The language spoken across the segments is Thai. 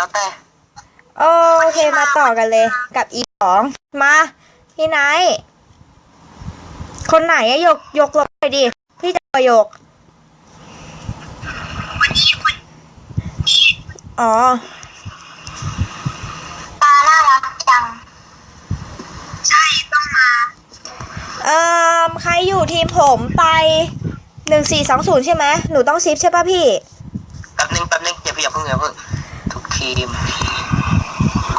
แล้วแต่โอเคมาต่อกันเลย กับอีสองมาพี่ไนท์คนไหนอะยกยกลงไปดิพี่จะประโยคอ๋อตาน่ารักจัง ใช่ต้องมา เอ่อใครอยู่ทีมผมไปหนึ่งสี่สองศูนย์ใช่ไหมหนูต้องซิปใช่ป่ะพี่แป๊บนึงแป๊บนึงอย่าเพิ่งอย่าเพิ่งอย่าเพิ่ง ทุกทีม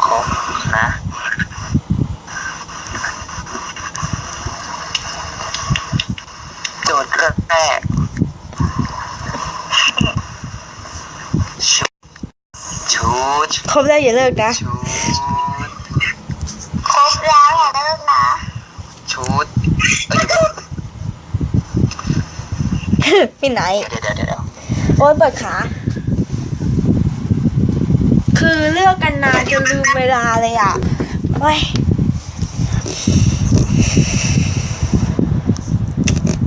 ครบนะโจทย์เรื่องแรกชุดชุดครบแล้วอย่าเลิกนะ ชุดครบแล้วอย่าเลิกนะ ชุดเอ้ยพี่ไนท์เดี๋ยวเดี๋ยวเดี๋ยวเดี๋ยว โอ๊ยเปิดขา คือเลือกกันนานจนลืมเวลาเลยอะโอ้ย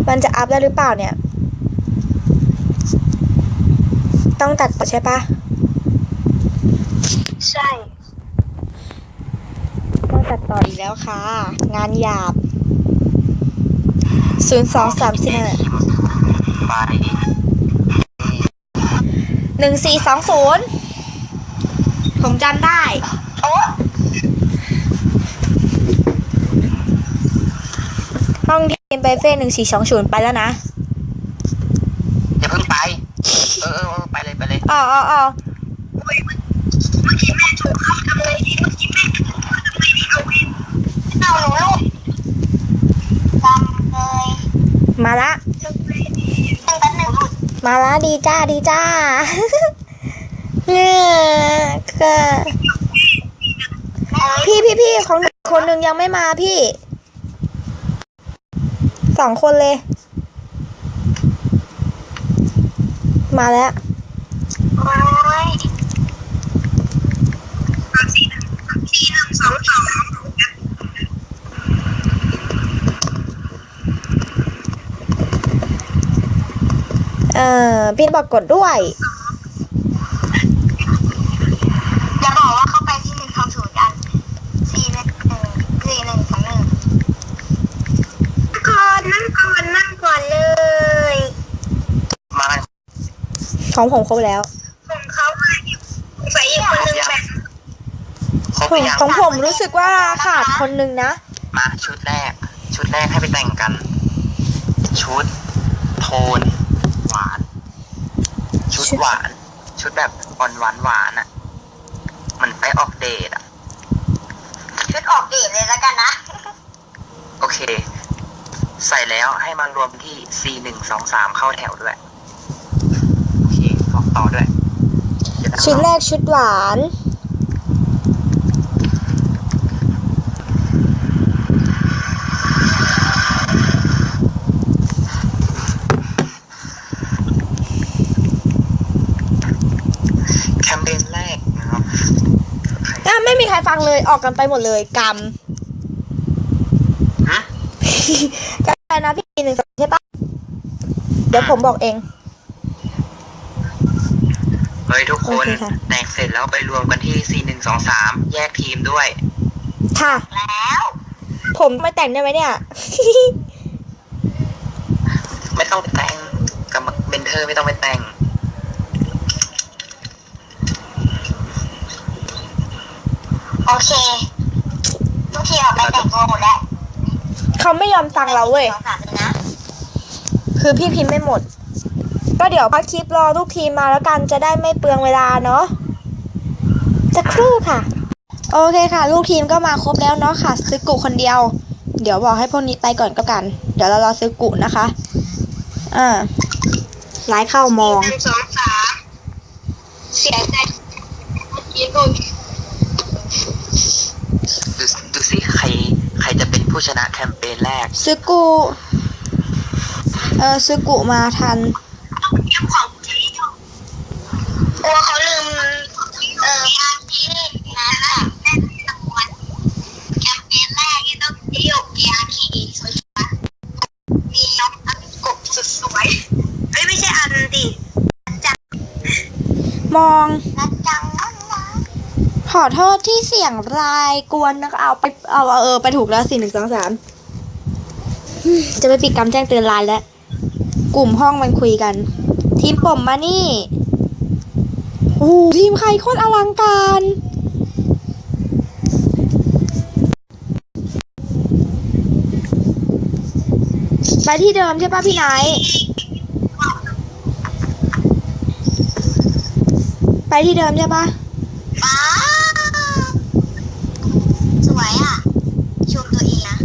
มันจะอัพได้หรือเปล่าเนี่ย ต้องตัดต่อใช่ปะใช่ ต้องตัดต่ออีกแล้วค่ะ งานหยาบศูนย์สองสามสี่ไปหนึ่งสี่สองศูนย์ ผมจำได้ โอ้ห้องทีมไปเฟ่หนึ่งสี่สองศูนย์ไปแล้วนะอย่าเพิ่งไป เออเออเออไปเลยไปเลยอ๋ออ๋ออ๋อเมื่อกี้แม่ถูกเขาทำไงดีเมื่อกี้แม่ถูกเขาทำไงดีเอาเองเอาหนูลูกจำเลยมาละจำเลยดีแป๊บหนึ่งหลุดมาละดีจ้าดีจ้า เนี่ยก็พี่พี่พี่ของคนหนึ่งยังไม่มาพี่ สองคนเลย มาแล้วเออพี่บอกกดด้วย อย่าบอกว่าเข้าไปที่หนึ่งสองศูนย์กันสี่หนึ่งหนึ่งสี่หนึ่งสองหนึ่งก่อนนั่งก่อนนั่งก่อนเลย มากัน ของผมครบแล้ว ของเขาใส่อีกคนหนึ่งแบบครบขหองรือยังของผมรู้สึกว่าขาดคนหนึ่งนะ มาชุดแรก ชุดแรกให้ไปแต่งกัน ชุด โทน หวาน ชุดชุดหวาน ชุดแบบอ่อนหวานหวานๆอะ มันไปออกเดทอะ ชุดออกเดทเลยแล้วกันนะ โอเค ใส่แล้วให้มารวมที่ C หนึ่งสองสามเข้าแถวด้วยโอเค บอกต่อด้วยเยวนะชุดแรกชุดหวาน แคมเปญแรกนะครับอะไม่มีใครฟังเลยออกกันไปหมดเลยกรรมหึกันไปนะพี่หนึ่งสองใช่ปะเดี๋ยวผมบอกเองเฮ้ยทุกคนโอเคค่ะ แตกเสร็จแล้วไปรวมกันที่ C หนึ่งสองสามแยกทีมด้วย ค่ะ แล้ว ผมไม่แต่งได้ไหมเนี่ย ไม่ต้องไปแต่งกับเบนเทอร์ไม่ต้องไปแต่ง โอเคทุกทีออกไปแต่งตัวหมดแล้วเขาไม่ยอมฟังเราเว้ย สองสามเลยนะ คือพี่พิมพ์ไม่หมด ก็เดี๋ยวพักคลิปรอลูกทีมมาแล้วกันจะได้ไม่เปลืองเวลาเนาะจะครู่ค่ะ โอเคค่ะ ลูกทีมก็มาครบแล้วเนาะค่ะซื้อกุคนเดียว เดี๋ยวบอกให้พวกนี้ไปก่อนก็กัน เดี๋ยวเรารอซื้อกุนะคะอ่าไลฟ์เข้ามองหนึ่งสองสามเสียใจเมื่อกี้โดนดูดูสิใครใครจะเป็นผู้ชนะแคมเปญแรกซื้อกุเออซื้อกุมาทัน เตรียมของที่อยู่ กลัวเขาลืมเอ่ออาชีพนะค่ะแม่ตะวันแคมเปญแรกนี่ต้องที่ยกียร์ขี่สวยๆมีน้องอันกบสุดสวยเอ้ยไม่ใช่อันดิมองนัดจังนัดนะขอโทษที่เสียงรายกวนนะคะเอาไปเอาเอาเออไปถูกแล้วสี่หนึ่งสองสามจะไปปิดกรรมแจ้งเตือนไลน์แล้ว กลุ่มห้องมันคุยกัน ทีมผมมานี่ อ้โหทีมใครโคตรอลังการ ไปที่เดิมใช่ปะพี่ไนท์ไปที่เดิมใช่ปะป้าสวยอะ ชมตัวเองนะ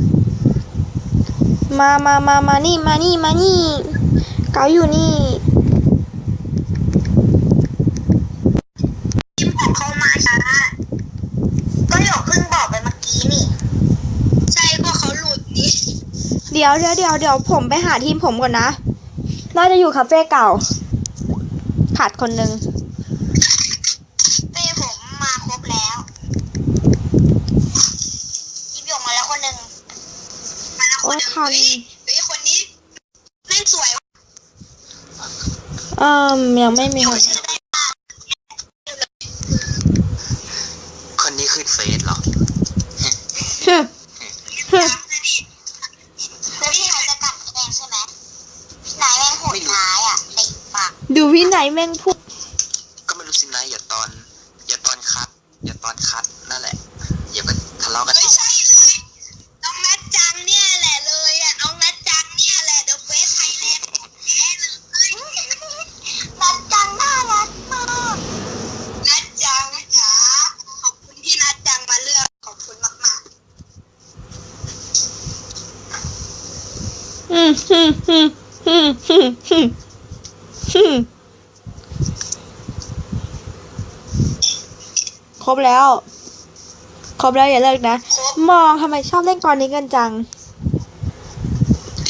มามามามานี่ มานี่ มานี่ เกาอยู่นี่ ทีมของเขามาช้า ก็หยกเพิ่งบอกไปเมื่อกี้นี่ ใช่ก็เขาหลุดนี่ เดี๋ยวเดี๋ยวเดี๋ยวเดี๋ยวผมไปหาทีมผมก่อนนะ น่าจะอยู่คาเฟ่เก่า ขาดคนหนึ่งเป้ผมมาครบแล้วทีมหยกมาแล้วคนหนึ่งมาแล้วคนหนึ่งโอ้ยคันเฮ้ยเฮ้ยคนนี้แม่งสวยว่ะเอ่มยังไม่มีคนชื่อได้คนนี้ขึ้นเฟซเหรอ ฮึฮึ แล้วพี่ชายจะกัดแกงใช่ไหมพี่นายแม่งโหดร้ายอะเตะปาก ดูพี่ไหนแม่งพูดก็ไม่รู้สินะอย่าตอน อย่าตอนคัด อย่าตอนคัดนั่นแหละ อย่าไปทะเลาะกันไม่ใช่เลยน้องนัดจังเนี่ยแหละเลยอะน้องนัดจังเนี่ยแหละเดอะเฟสไทยแลนด์ของแท้เลยนัดจังน่ารักมากนัดจังจ๋าขอบคุณที่นัดจังมาเลือกขอบคุณมากอืมฮึฮึฮึฮึฮึฮึ ครบแล้ว ครบแล้วอย่าเลิกนะๆครบมองทำไมชอบเล่นกรนี้กันจัง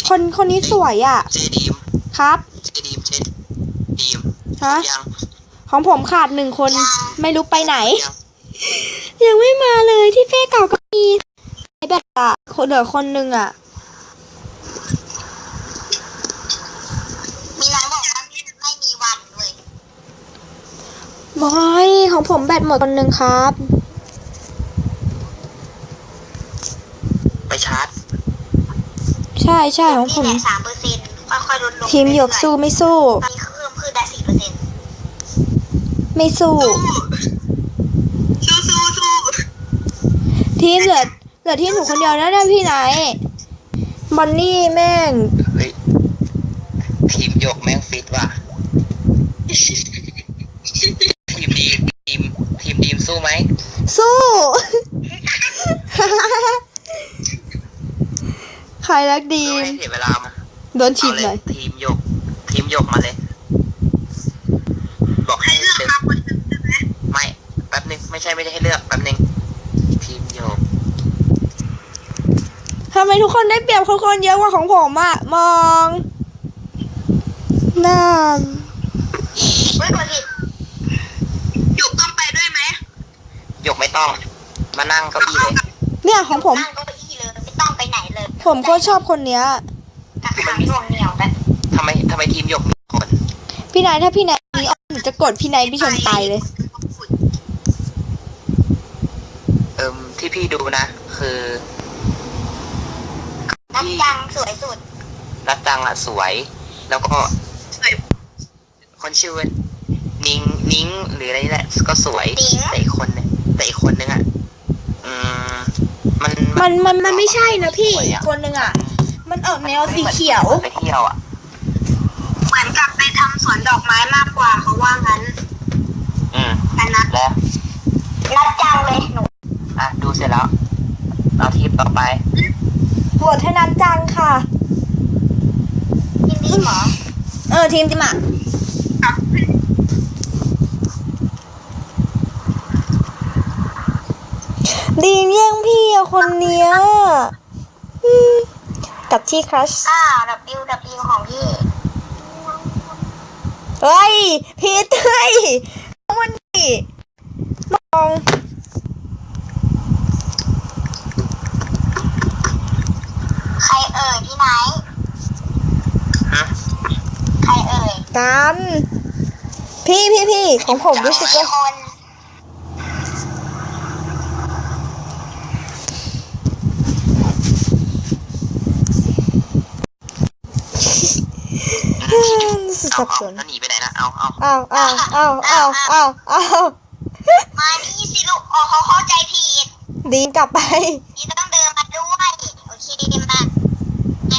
คนคนนี้สวยอะ เจดีมครับ เจดีมเจดีมฮะ ยังของผมขาดหนึ่งคน ไม่รู้ไปไหน ยังยังไม่มาเลยที่เฟ่เก่าก็มีไอแบบอะคนเหลือคนหนึ่งอะ มีน้องบอกว่าไม่มีวันเลย บอยของผมแบตหมดคนหนึ่งครับ ไปชาร์จใช่ใช่ของผนี่มแหละสามเปอร์เซ็นต์ค่อยๆลดลงทีมหยกสู้ไม่สู้ ตอนนี้เพิ่มขึ้นได้สี่เปอร์เซ็นต์ไม่สู้ สู้สู้สู้ทีมเหลือเหลือทีมหนูคนเดียวนะนะพี่ไหนบอนนี่แม่ง เฮ้ยทีมหยกแม่งฟิตว่ะ ทีมดีมทีม ทีมดีมสู้ไหม สู้ ใครรักดีไม่มให้เสียเวลามาโดนฉีเอาดเลเลยยทีมหยก ทีมหยกมาเลย บอกให้เลือกเดินมาคนหนึ่งใช่ไหมไม่แป๊บนึงไม่ใช่ไม่ได้ให้เลือกแป๊บนึงทีมโยกทำไมทุกคนได้เปรียบคนคนเยอะกว่าของผมอะมองน่าเฮ้ยกดผิดหยกต้องไปด้วยไหมโยกไม่ต้อง มานั่งเก้าอี้เลยเนี่ยของผม นั่งเก้าอี้เลยไม่ต้องไปไหนเลย ผมก็ชอบคนเนี้ยกักขังหน่วงเหนียวแบบทำไมทำไมทีมโยกมีคนพี่นายถ้าพี่นายนี้ออกหนูจะกดพี่นายพี่ชนตายเลย เอิมที่พี่ดูนะ คือนัดจังสวยสุดนัดจังอะสวย แล้วก็สวย คนชื่อว่านิ้งนิ้งหรืออะไรนี่แหละก็สวยติ๋งแต่อีกคนนึงแต่อีกคนนึงอะอืม มันมันมันมันไม่ใช่นะพี่สวยอะคนหนึ่งอะ มันออกแนวสีเขียว ไปเที่ยวอะเหมือนกับไปทำสวนดอกไม้มากกว่าเขาว่างั้นอืมแต่นัดแล้วนัดจังเลยหนูอะดูเสร็จแล้วเอาทีมต่อไปบวชให้นันจังค่ะ ยินดีหมอเออทีมจิมอะ ดีมแย่งพี่อะคนเนี้ยอืมกับที่ครัชอ้าว W W ของพี่ เฮ้ยพีทเฮ้ยมันนี่มองใครเอ่ยพี่ไนท์ฮะใครเอ่ยกันพี่พี่พี่ของผมรู้สึกว่า คน สับสนแล้วหนีไปไหนนะเอาเอาอ้าวอ้าวอ้าวอ้าวอ้าวอ้าวมานี่สิลูกอ๋อเขาเข้าใจผิดดีนกลับไปนี่ต้องเดินมาด้วยโอเคมาไหน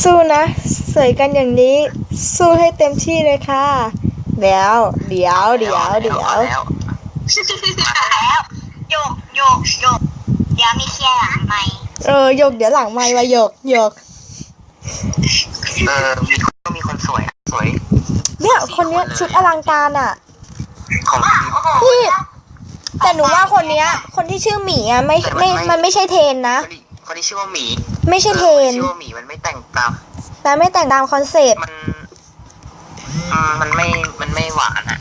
สู้นะสวยกันอย่างนี้ สู้ให้เต็มที่เลยค่ะ เดี๋ยวเดี๋ยวเดี๋ยวเดี๋ยวอาแล้วมาแล้วโยกโยกโยก เดี๋ยวมีเคลียร์หลังไหมค์เออหยกเดี๋ยวหลังไม่มาหยกหยก เออมีคนมีคนสวยอะสวยเนี่ย คนเนี้ยชุดอลังการอะ ของทีมโอ้โหพี่ แต่หนูว่าคนเนี้ย คนที่ชื่อหมีอะไม่ไม่ มันไม่ใช่เทนนะ คนนี้คนที่ชื่อว่าหมีไม่ใช่เทออคนนที่ชื่อว่าหมีมันไม่แต่งตามและไม่แต่งตามคอนเซปต์มันอืมมันไม่มันไม่หวานอะ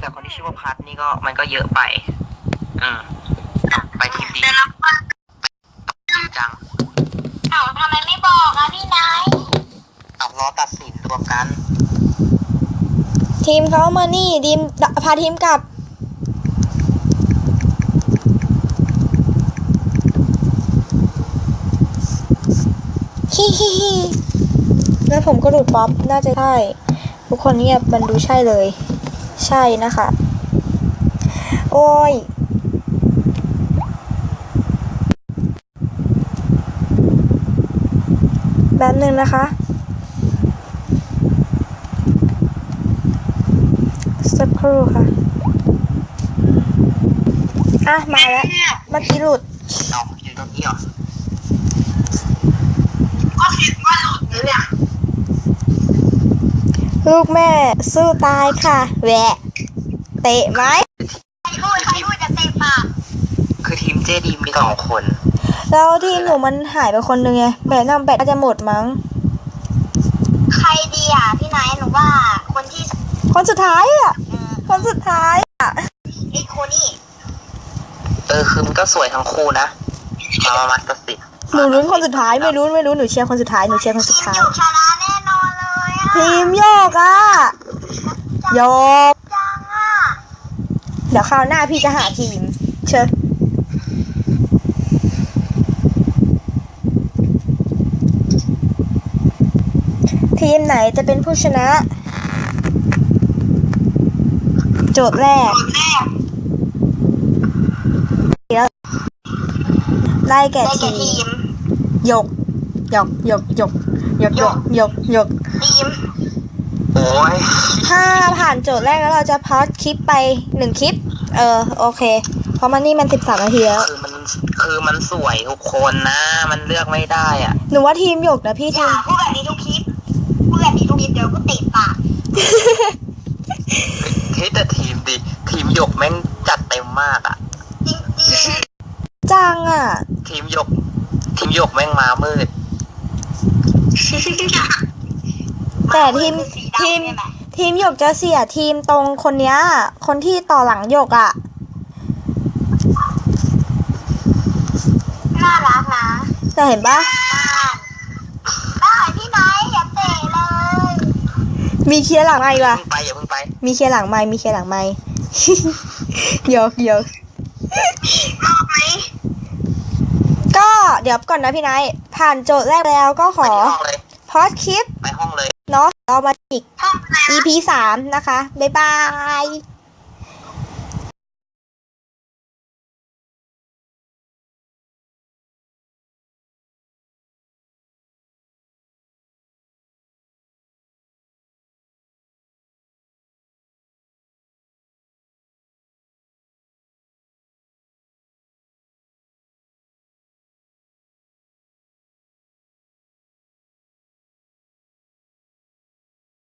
แต่คนที่ชื่อว่าพัดนี่ก็มันก็เยอะไปอืม ไปทีมดีเดินแล้วก็จังเอ้าทำไมไม่บอกอะพี่นายเอารอตัดสินรวมกัน ทีมเขามานี่ดีมพาทีมกลับ ฮิฮิฮิแล้วผมก็ดูดป๊อปน่าจะใช่ ทุกคนเงียบมันดูใช่เลย ใช่นะคะ โอ้ย แบบหนึ่งนะคะ สักครู่ค่ะ อะ มาแล้ว เมื่อกี้หลุดเอาอยู่ตรงนี้เหรอ ก็คิดว่าหลุดเลยเนี่ย ลูกแม่สู้ตายค่ะ แหวะ เตะไหม ใครพูดใครพูดจะเตะปาก คือทีมเจดีมีสองคน แล้วทีมหนูมันหายไปคนหนึ่งไงแบตนำแบตก็จะหมดมั้ง ใครดีอะพี่นายหนูว่าคนที่คนสุดท้ายอะเออคนสุดท้ายอะ ไอ้คนนี้เออคือมันก็สวยทั้งคู่นะมามามาตัดสินหนูลุ้นคนสุดท้ายไม่รู้ไม่รู้หนูเชียร์คนสุดท้ายหนูเชียร์คนสุดทีมท้าย หยกชนะแน่นอนเลยอะทีมโยกอะโยก จังอะเดี๋ยวคราวหน้าพี่จะหาทีม เชิญ มไหนจะเป็นผู้ชนะ โจทย์แรกแม่ได้แก่ได้ทีแก่ทีมมหยกหยกหยกหยกหยกหยกหยกหยกทีมโอ้ยถ้าผ่านโจทย์แรกแล้วเราจะพอดคลิปไปหนึ่งคลิป เออโอเค เพราะมันนี่มันสิบสามนาทีแล้วคือมันคือมันสวยทุกคนนะ มันเลือกไม่ได้อะ หนูว่าทีมหยกนะพี่อทีย่ามพูดแบบนี้ทุกคลิปพูดแบบนี้ ทุกคลิปเดี๋ยวก็เตะปากเฮ้ยแต่ทีมดิทีมหยกแม่งจัดเต็มมากอะ จริงจริงจังอะ ทีมหยก ทีมหยกแม่งมามืดแต่ทีมทีม ทีมหยกจะเสียทีมตรงคนเนี้ย คนที่ต่อหลังหยกอะ น่ารักนะแต่เห็นปะได้พี่นายอย่าเตะเลย มีเคลียร์หลังไม่อย่าว่ะเพิ่งไปอย่าเพิ่งไปมีเคลียร์หลังไม่มีเคลียร์หลังไม่หยกหยกรอบไหมก็เดี๋ยวก่อนนะพี่ไนายผ่านโจทย์แรกแล้วก็ขไปอที่ห้องเลยพอดคลิปไปห้องเลยเนาะเรามาอีกห้องอะไร EP สามนะคะ บ๊ายบาย